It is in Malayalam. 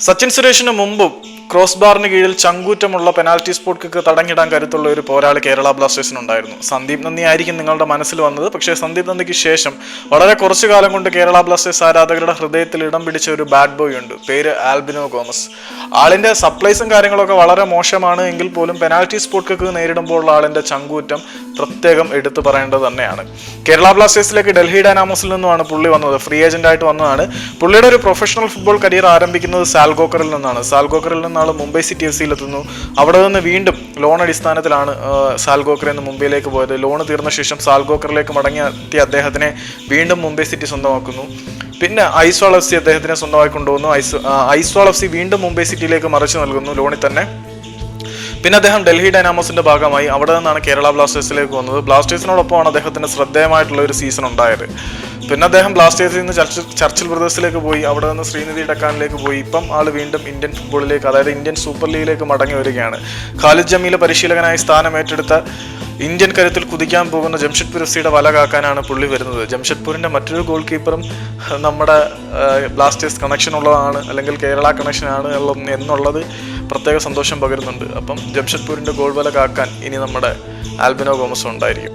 സച്ചിൻ സുരേഷിന് മുമ്പും ക്രോസ് ബാറിന് കീഴിൽ ചങ്കൂറ്റമുള്ള പെനാൽറ്റി സ്പോട്ട് കിക്ക് തടഞ്ഞിടാൻ കരുത്തുള്ള ഒരു പോരാളി കേരള ബ്ലാസ്റ്റേഴ്സിനുണ്ടായിരുന്നു. സന്ദീപ് നന്ദി ആയിരിക്കും നിങ്ങളുടെ മനസ്സിൽ വന്നത്. പക്ഷേ സന്ദീപ് നന്ദിക്ക് ശേഷം വളരെ കുറച്ചു കാലം കൊണ്ട് കേരള ബ്ലാസ്റ്റേഴ്സ് ആരാധകരുടെ ഹൃദയത്തിൽ ഇടം പിടിച്ച ഒരു ബാഡ് ബോയ് ഉണ്ട്. പേര് ആൽബിനോ ഗോമസ്. ആളിന്റെ സപ്ലൈസും കാര്യങ്ങളൊക്കെ വളരെ മോശമാണ് എങ്കിൽ പോലും പെനാൽറ്റി സ്പോട്ട് കിക്ക് നേരിടുമ്പോൾ ആളിന്റെ ചങ്കൂറ്റം പ്രത്യേകം എടുത്തു പറയേണ്ടത് തന്നെയാണ്. കേരള ബ്ലാസ്റ്റേഴ്സിലേക്ക് ഡൽഹി ഡൈനാമോസിൽ നിന്നുമാണ് പുള്ളി വന്നത്. ഫ്രീ ഏജന്റ് ആയിട്ട് വന്നതാണ്. പുള്ളിയുടെ ഒരു പ്രൊഫഷണൽ ഫുട്ബോൾ കരിയർ ആരംഭിക്കുന്നത് സാൽഗോക്കറിൽ നിന്നാണ്. സാൽഗോക്കറിൽ നിന്നാണ് മുംബൈ സിറ്റി എഫ് സിയിലെത്തുന്നു അവിടെ നിന്ന് വീണ്ടും ലോൺ അടിസ്ഥാനത്തിലാണ് സാൽഗോക്കറിൽ നിന്ന് മുംബൈയിലേക്ക് പോയത്. ലോൺ തീർന്ന ശേഷം സാൽഗോക്കറിലേക്ക് മടങ്ങിയെത്തിയ അദ്ദേഹത്തിനെ വീണ്ടും മുംബൈ സിറ്റി സ്വന്തമാക്കുന്നു. പിന്നെ ഐസ്വാൾ എഫ് സി അദ്ദേഹത്തിനെ സ്വന്തമായി കൊണ്ടുവന്നു. ഐസ് ഐസ്വാൾ എഫ് സി വീണ്ടും മുംബൈ സിറ്റിയിലേക്ക് മറിച്ചു നൽകുന്നു ലോണിൽ തന്നെ. പിന്നെ അദ്ദേഹം ഡൽഹി ഡൈനാമോസിന്റെ ഭാഗമായി അവിടെ നിന്നാണ് കേരള ബ്ലാസ്റ്റേഴ്സിലേക്ക് വന്നത്. ബ്ലാസ്റ്റേഴ്സിനോടൊപ്പമാണ് അദ്ദേഹത്തിന്റെ ശ്രദ്ധേയമായിട്ടുള്ള ഒരു സീസൺ ഉണ്ടായത്. പിന്നെ അദ്ദേഹം ബ്ലാസ്റ്റേഴ്സിൽ നിന്ന് ചർച്ചിൽ ചർച്ചിൽ ബ്രദേഴ്സിലേക്ക് പോയി അവിടെ നിന്ന് ശ്രീനിധി ഡക്കാനിലേക്ക് പോയി. ഇപ്പം ആൾ വീണ്ടും ഇന്ത്യൻ ഫുട്ബോളിലേക്ക് അതായത് ഇന്ത്യൻ സൂപ്പർ ലീഗിലേക്ക് മടങ്ങി വരികയാണ്. ഖാലിദ് ജമീലെ പരിശീലകനായി സ്ഥാനം ഏറ്റെടുത്ത ഇന്ത്യൻ കരുത്തിൽ കുതിക്കാൻ പോകുന്ന ജംഷഡ്പൂർ എഫ് സിയുടെ വല കാക്കാനാണ് പുള്ളി വരുന്നത്. ജംഷഡ്പൂരിന്റെ മറ്റൊരു ഗോൾ കീപ്പറും നമ്മുടെ ബ്ലാസ്റ്റേഴ്സ് കണക്ഷൻ ഉള്ളതാണ് അല്ലെങ്കിൽ കേരള കണക്ഷൻ ആണ് എന്നുള്ളത് പ്രത്യേക സന്തോഷം പകരുന്നുണ്ട്. അപ്പം ജംഷഡ്പൂരിന്റെ ഗോൾ വല കാക്കാൻ ഇനി നമ്മുടെ ആൽബിനോ ഗോമസ് ഉണ്ടായിരിക്കും.